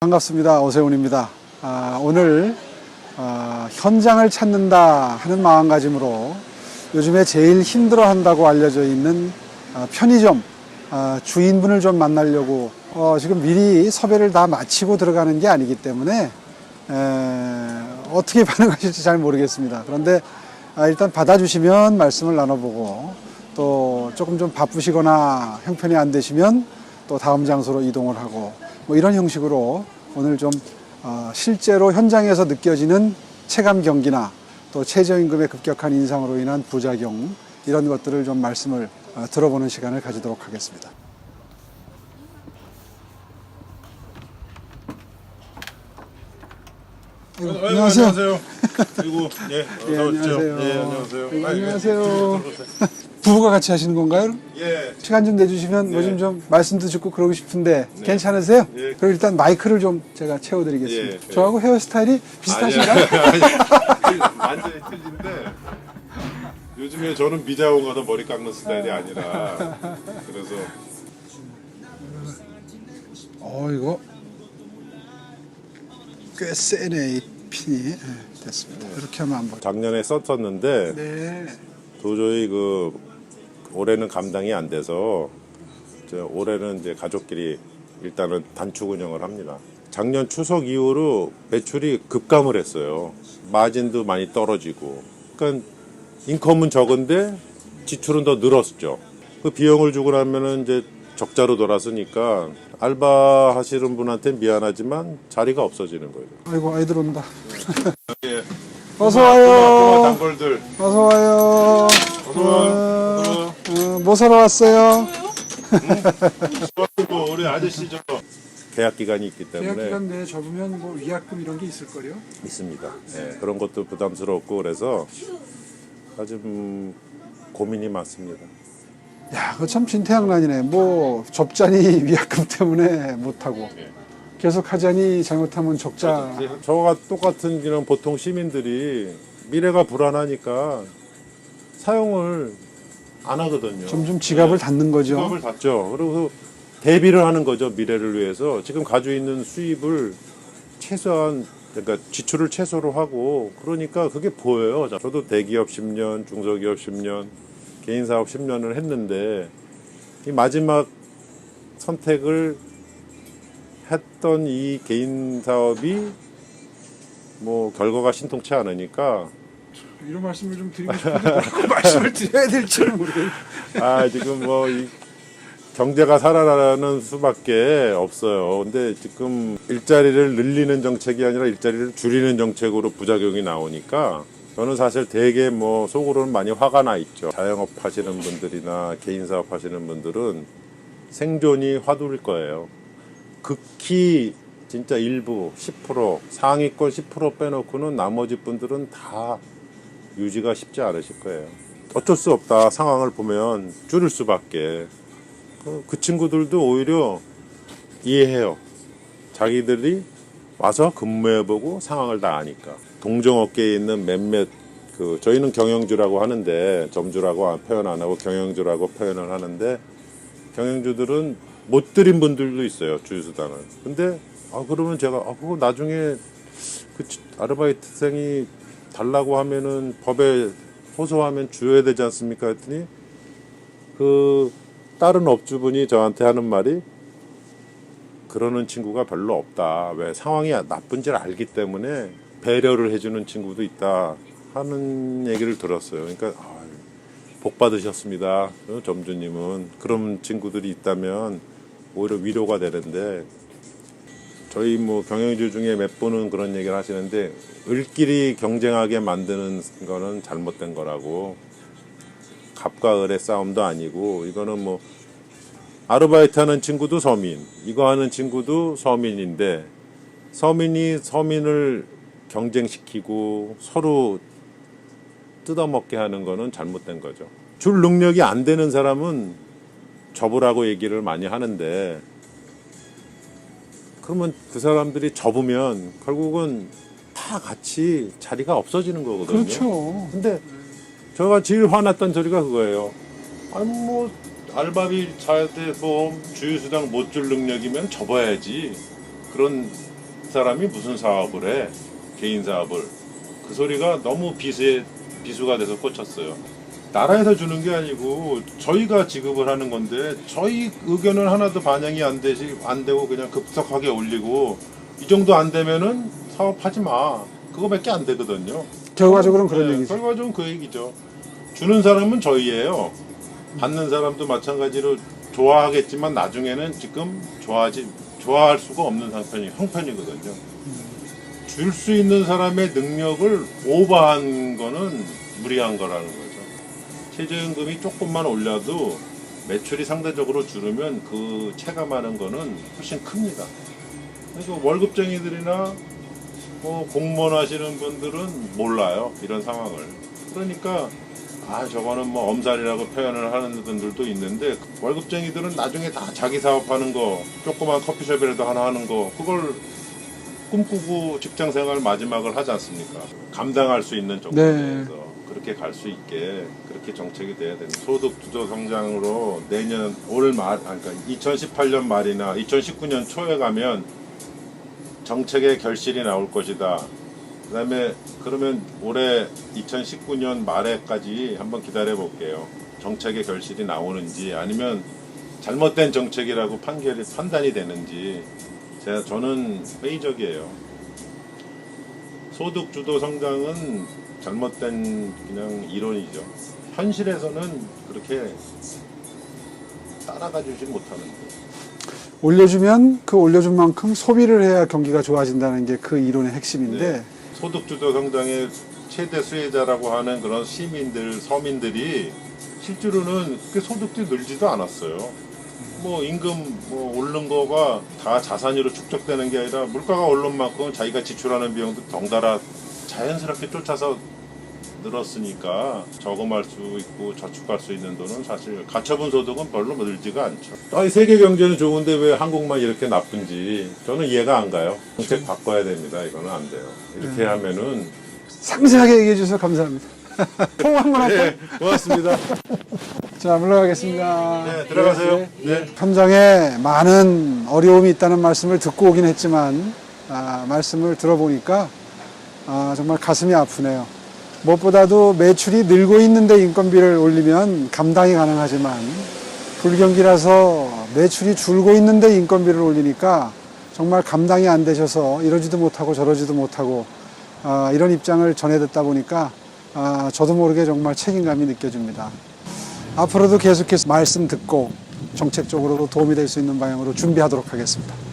반갑습니다. 오세훈입니다. 아, 오늘 아, 현장을 찾는다 하는 마음가짐으로 요즘에 제일 힘들어한다고 알려져 있는 아, 편의점 아, 주인분을 좀 만나려고 어, 지금 미리 섭외를 다 마치고 들어가는 게 아니기 때문에 에, 어떻게 반응하실지 잘 모르겠습니다. 그런데 아, 일단 받아주시면 말씀을 나눠보고 또 조금 좀 바쁘시거나 형편이 안 되시면 또 다음 장소로 이동을 하고 뭐 이런 형식으로 오늘 좀 어, 실제로 현장에서 느껴지는 체감 경기나 또 최저임금의 급격한 인상으로 인한 부작용 이런 것들을 좀 말씀을 어, 들어보는 시간을 가지도록 하겠습니다. 아이고, 아이고, 안녕하세요. 안녕하세요. 그리고 예, 어서 예, 오십시오. 안녕하세요. 예, 안녕하세요. 아이고, 아이고, 안녕하세요. 예. 부부가 같이 하시는 건가요? 예. 시간 좀 내주시면 네. 요즘 좀 말씀도 듣고 그러고 싶은데 네. 괜찮으세요? 예. 그럼 일단 마이크를 좀 제가 채워드리겠습니다. 예, 예. 저하고 헤어스타일이 비슷하신가요? 아니, 아니, 완전히 틀린데 요즘에 저는 미자원 가서 머리 깎는 스타일이 아니라 그래서 어 이거 꽤 세네 이 핀이 예, 됐습니다. 이렇게 하면 안 보여. 작년에 썼었는데 네. 도저히 그 올해는 감당이 안 돼서 저 올해는 이제 가족끼리 일단은 단축 운영을 합니다. 작년 추석 이후로 매출이 급감을 했어요. 마진도 많이 떨어지고. 그러니까 인컴은 적은데 지출은 더 늘었죠. 그 비용을 주고 나면은 이제 적자로 돌아서니까 알바 하시는 분한테 미안하지만 자리가 없어지는 거예요. 아이고 아이들 온다. 예. 어서 와요. 단골들. 어서 와요. 어서 와. 어, 어, 뭐 사러 왔어요? 뭐 우리 아저씨 저 계약 기간이 있기 때문에 계약 기간 내에 접으면 뭐 위약금 이런 게 있을 거요. 있습니다. 예, 그런 것도 부담스럽고 그래서 아주 음, 고민이 많습니다. 야, 그거 참 진퇴양난이네. 뭐 접자니 위약금 때문에 못 하고 예. 계속 하자니 잘못하면 적자. 저와 똑같은 이런 보통 시민들이 미래가 불안하니까 사용을 안 하거든요. 점점 지갑을 닫는 거죠. 지갑을 닫죠. 그리고 대비를 하는 거죠 미래를 위해서 지금 가지고 있는 수입을 최소한 그러니까 지출을 최소로 하고 그러니까 그게 보여요. 자, 저도 대기업 10년, 중소기업 10년, 개인 사업 10년을 했는데 이 마지막 선택을 했던 이 개인 사업이 뭐 결과가 신통치 않으니까 이런 말씀을 좀 드리고 싶은데 뭐라고 말씀을 드려야 될지는 모르겠어요. 아 지금 뭐 이 경제가 살아나는 수밖에 없어요. 근데 지금 일자리를 늘리는 정책이 아니라 일자리를 줄이는 정책으로 부작용이 나오니까 저는 사실 되게 뭐 속으로는 많이 화가 나 있죠. 자영업 하시는 분들이나 개인 사업 하시는 분들은 생존이 화두일 거예요. 극히 진짜 일부 10% 상위권 10% 빼놓고는 나머지 분들은 다 유지가 쉽지 않으실 거예요. 어쩔 수 없다. 상황을 보면 줄일 수밖에. 그, 그 친구들도 오히려 이해해요. 자기들이 와서 근무해보고 상황을 다 아니까. 동종업계에 있는 몇몇 그 저희는 경영주라고 하는데 점주라고 안- 표현 안 하고 경영주라고 표현을 하는데 경영주들은 못 들인 분들도 있어요 주유수당을. 근데 아 그러면 제가 아 그거 나중에 그 치- 아르바이트생이 달라고 하면은 법에 호소하면 줘야 되지 않습니까? 했더니 그 다른 업주분이 저한테 하는 말이 그러는 친구가 별로 없다. 왜 상황이 나쁜지를 알기 때문에 배려를 해주는 친구도 있다 하는 얘기를 들었어요. 그러니까 아, 복 받으셨습니다. 어, 점주님은 그런 친구들이 있다면 오히려 위로가 되는데 저희 뭐 경영주 중에 몇 분은 그런 얘기를 하시는데 을끼리 경쟁하게 만드는 거는 잘못된 거라고 갑과 을의 싸움도 아니고 이거는 뭐 아르바이트 하는 친구도 서민 이거 하는 친구도 서민인데 서민이 서민을 경쟁시키고 서로 뜯어먹게 하는 거는 잘못된 거죠. 줄 능력이 안 되는 사람은 접으라고 얘기를 많이 하는데 그러면 그 사람들이 접으면 결국은 다 같이 자리가 없어지는 거거든요. 그렇죠. 근데 제가 제일 화났던 소리가 그거예요. 아니 뭐 알바비 자대 보험 주유수당 못 줄 능력이면 접어야지. 그런 사람이 무슨 사업을 해 개인 사업을 그 소리가 너무 비수에 비수가 돼서 꽂혔어요. 나라에서 주는 게 아니고 저희가 지급을 하는 건데 저희 의견은 하나도 반영이 안 되지 안 되고 그냥 급속하게 올리고 이 정도 안 되면은 사업하지 마 그거밖에 안 되거든요. 결과적으로는 그런 네, 얘기죠. 결과적으로 그 얘기죠. 주는 사람은 저희예요. 받는 사람도 마찬가지로 좋아하겠지만 나중에는 지금 좋아하지 좋아할 수가 없는 상편이 형편이거든요. 줄 수 있는 사람의 능력을 오버한 거는 무리한 거라는 거죠. 최저임금이 조금만 올려도 매출이 상대적으로 줄으면 그 체감하는 거는 훨씬 큽니다. 그래서 월급쟁이들이나 뭐 공무원 하시는 분들은 몰라요 이런 상황을 그러니까 아 저거는 뭐 엄살이라고 표현을 하는 분들도 있는데 월급쟁이들은 나중에 다 자기 사업하는 거 조그만 커피숍이라도 하나 하는 거 그걸 꿈꾸고 직장 생활 마지막을 하지 않습니까 감당할 수 있는 정도에 네. 그렇게 갈 수 있게 그렇게 정책이 돼야 됩니다 소득 주도 성장으로 내년 올 말 그러니까 2018년 말이나 2019년 초에 가면 정책의 결실이 나올 것이다. 그 다음에 그러면 올해 2019년 말에까지 한번 기다려 볼게요. 정책의 결실이 나오는지 아니면 잘못된 정책이라고 판결이 판단이 되는지 제가 저는 회의적이에요. 소득 주도 성장은 잘못된 그냥 이론이죠. 현실에서는 그렇게 따라가 주지 못하는데. 올려주면 그 올려준 만큼 소비를 해야 경기가 좋아진다는 게 그 이론의 핵심인데 네. 소득주도 성장의 최대 수혜자라고 하는 그런 시민들, 서민들이 실제로는 그 소득도 늘지도 않았어요. 뭐 임금 뭐 오른 거가 다 자산으로 축적되는 게 아니라 물가가 오른 만큼 자기가 지출하는 비용도 덩달아 자연스럽게 쫓아서 늘었으니까 저금할 수 있고 저축할 수 있는 돈은 사실 가처분 소득은 별로 늘지가 않죠. 아니 세계 경제는 좋은데 왜 한국만 이렇게 나쁜지 저는 이해가 안 가요. 정책 바꿔야 됩니다. 이거는 안 돼요. 이렇게 하면은 상세하게 얘기해 주셔서 감사합니다. 포옹 한번 할까요? 네 고맙습니다. 자 물러가겠습니다. 네 들어가세요. 네. 현장에 많은 어려움이 있다는 말씀을 듣고 오긴 했지만 아, 말씀을 들어보니까 아, 정말 가슴이 아프네요. 무엇보다도 매출이 늘고 있는데 인건비를 올리면 감당이 가능하지만 불경기라서 매출이 줄고 있는데 인건비를 올리니까 정말 감당이 안 되셔서 이러지도 못하고 저러지도 못하고 아, 이런 입장을 전해 듣다 보니까 아, 저도 모르게 정말 책임감이 느껴집니다. 앞으로도 계속해서 말씀 듣고 정책적으로 도움이 될 수 있는 방향으로 준비하도록 하겠습니다.